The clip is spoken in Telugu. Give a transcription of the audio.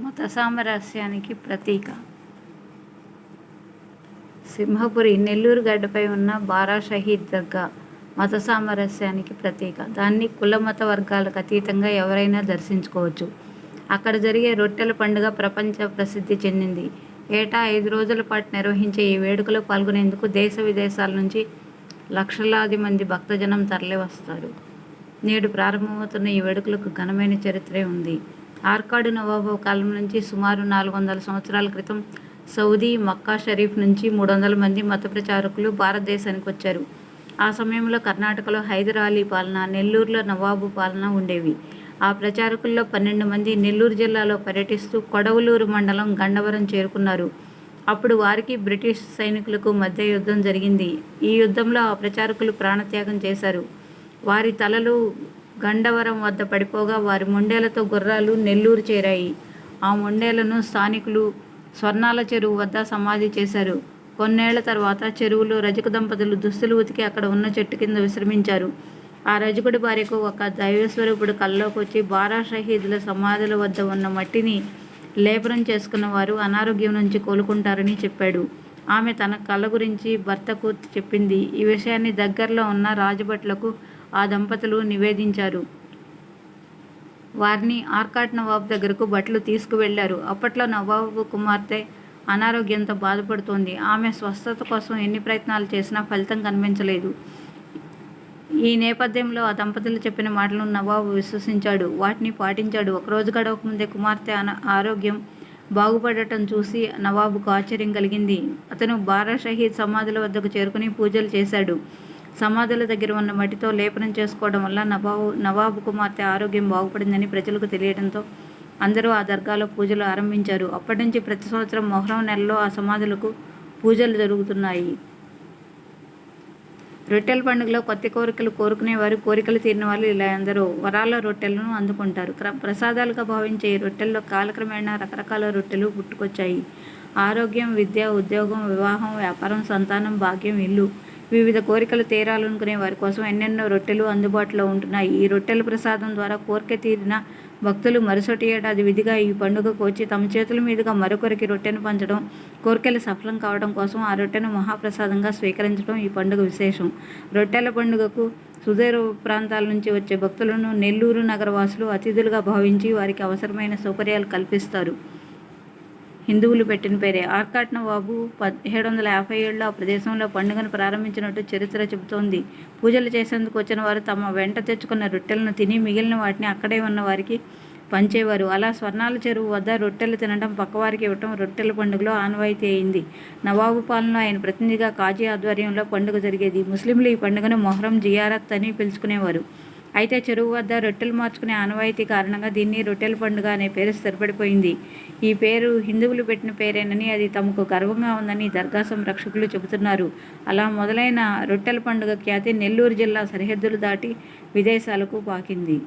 మత సామరస్యానికి ప్రతీక. సింహపురి నెల్లూరు గడ్డపై ఉన్న బారా షహీద్ దర్గా మత సామరస్యానికి ప్రతీక. దాన్ని కుల మత వర్గాలకు అతీతంగా ఎవరైనా దర్శించుకోవచ్చు. అక్కడ జరిగే రొట్టెల పండుగ ప్రపంచ ప్రసిద్ధి చెందింది. ఏటా ఐదు రోజుల పాటు నిర్వహించే ఈ వేడుకలో పాల్గొనేందుకు దేశ విదేశాల నుంచి లక్షలాది మంది భక్తజనం తరలివస్తారు. నేడు ప్రారంభమవుతున్న ఈ వేడుకలకు ఘనమైన చరిత్రే ఉంది. ఆర్కాడు నవాబు కాలం నుంచి సుమారు నాలుగు వందల సంవత్సరాల క్రితం సౌదీ మక్కా షరీఫ్ నుంచి మూడు వందల మంది మత ప్రచారకులు భారతదేశానికి వచ్చారు. ఆ సమయంలో కర్ణాటకలో హైదర్ అలీ పాలన నెల్లూరులో నవాబు పాలన ఉండేవి. ఆ ప్రచారకుల్లో పన్నెండు మంది నెల్లూరు జిల్లాలో పర్యటిస్తూ కొడవలూరు మండలం గండవరం చేరుకున్నారు. అప్పుడు వారికి బ్రిటిష్ సైనికులకు మధ్య యుద్ధం జరిగింది. ఈ యుద్ధంలో ఆ ప్రచారకులు ప్రాణత్యాగం చేశారు. వారి తలలు గండవరం వద్ద పడిపోగా వారి మొండేలతో గుర్రాలు నెల్లూరు చేరాయి. ఆ మొండేలను స్థానికులు స్వర్ణాల చెరువు వద్ద సమాధి చేశారు. కొన్నేళ్ళ తర్వాత చెరువులో రజక దంపతులు దుస్తులు ఉతికి అక్కడ ఉన్న చెట్టు కింద విశ్రమించారు. ఆ రజకుడి భార్యకు ఒక దైవస్వరూపుడు కల్లోకి వచ్చి బారా షహీదుల సమాధుల వద్ద ఉన్న మట్టిని లేపనం చేసుకున్న వారు అనారోగ్యం నుంచి కోలుకుంటారని చెప్పాడు. ఆమె తన కళ్ళ గురించి భర్తకు చెప్పింది. ఈ విషయాన్ని దగ్గరలో ఉన్న రాజభట్లకు ఆ దంపతులు నివేదించారు. వారిని ఆర్కాట్ నవాబు దగ్గరకు బట్టలు తీసుకువెళ్ళారు. అప్పట్లో నవాబు కుమార్తె అనారోగ్యంతో బాధపడుతోంది. ఆమె స్వస్థత కోసం ఎన్ని ప్రయత్నాలు చేసినా ఫలితం కనిపించలేదు. ఈ నేపథ్యంలో ఆ దంపతులు చెప్పిన మాటలను నవాబు విశ్వసించాడు. వాటిని పాటించాడు. ఒకరోజు గడవకముందే కుమార్తె అన ఆరోగ్యం బాగుపడటం చూసి నవాబుకు ఆశ్చర్యం కలిగింది. అతను బారా షహీద్ సమాధుల వద్దకు చేరుకుని పూజలు చేశాడు. సమాధుల దగ్గర ఉన్న మట్టితో లేపనం చేసుకోవడం వల్ల నవాబు నవాబు కుమార్తె ఆరోగ్యం బాగుపడిందని ప్రజలకు తెలియడంతో అందరూ ఆ దర్గాలో పూజలు ఆరంభించారు. అప్పటి నుంచి ప్రతి సంవత్సరం మొహరం నెలలో ఆ సమాధులకు పూజలు జరుగుతున్నాయి. రొట్టెల పండుగలో కొత్త కోరికలు కోరుకునే వారు కోరికలు తీరిన వాళ్ళు ఇలా అందరూ వరాల రొట్టెలను అందుకుంటారు. క్ర ప్రసాదాలుగా భావించే ఈ రొట్టెల్లో కాలక్రమేణా రకరకాల రొట్టెలు పుట్టుకొచ్చాయి. ఆరోగ్యం విద్య ఉద్యోగం వివాహం వ్యాపారం సంతానం భాగ్యం ఇల్లు వివిధ కోరికలు తీరాలనుకునే వారి కోసం ఎన్నెన్నో రొట్టెలు అందుబాటులో ఉంటున్నాయి. ఈ రొట్టెల ప్రసాదం ద్వారా కోరిక తీరిన భక్తులు మరుసటి ఏడాది విధిగా ఈ పండుగకు వచ్చి తమ చేతుల మీదుగా మరొకరికి రొట్టెను పంచడం కోరికలు సఫలం కావడం కోసం ఆ రొట్టెను మహాప్రసాదంగా స్వీకరించడం ఈ పండుగ విశేషం. రొట్టెల పండుగకు సుదూర ప్రాంతాల నుంచి వచ్చే భక్తులను నెల్లూరు నగరవాసులు అతిథులుగా భావించి వారికి అవసరమైన సౌకర్యాలు కల్పిస్తారు. హిందువులు పెట్టిన పేరే. ఆర్కాట్ నవాబు పదిహేడు వందల యాభై ఏడులో ఆ ప్రదేశంలో పండుగను ప్రారంభించినట్టు చరిత్ర చెబుతోంది. పూజలు చేసేందుకు వచ్చిన వారు తమ వెంట తెచ్చుకున్న రొట్టెలను తిని మిగిలిన వాటిని అక్కడే ఉన్న వారికి పంచేవారు. అలా స్వర్ణాల చెరువు వద్ద రొట్టెలు తినడం పక్కవారికి ఇవ్వటం రొట్టెల పండుగలో ఆనవాయితీ అయింది. నవాబు పాలన ఆయన ప్రతినిధిగా కాజీ ఆధ్వర్యంలో పండుగ జరిగేది. ముస్లింలు ఈ పండుగను మొహరం జియారత్ అని పిలుచుకునేవారు. అయితే చెరువు వద్ద రొట్టెలు మార్చుకునే ఆనవాయితీ కారణంగా దీన్ని రొట్టెల పండుగ అనే పేరు స్థిరపడిపోయింది. ఈ పేరు హిందువులు పెట్టిన పేరేనని అది తమకు గర్వంగా ఉందని దర్గా సంరక్షకులు చెబుతున్నారు. అలా మొదలైన రొట్టెల పండుగ ఖ్యాతి నెల్లూరు జిల్లా సరిహద్దులు దాటి విదేశాలకు పాకింది.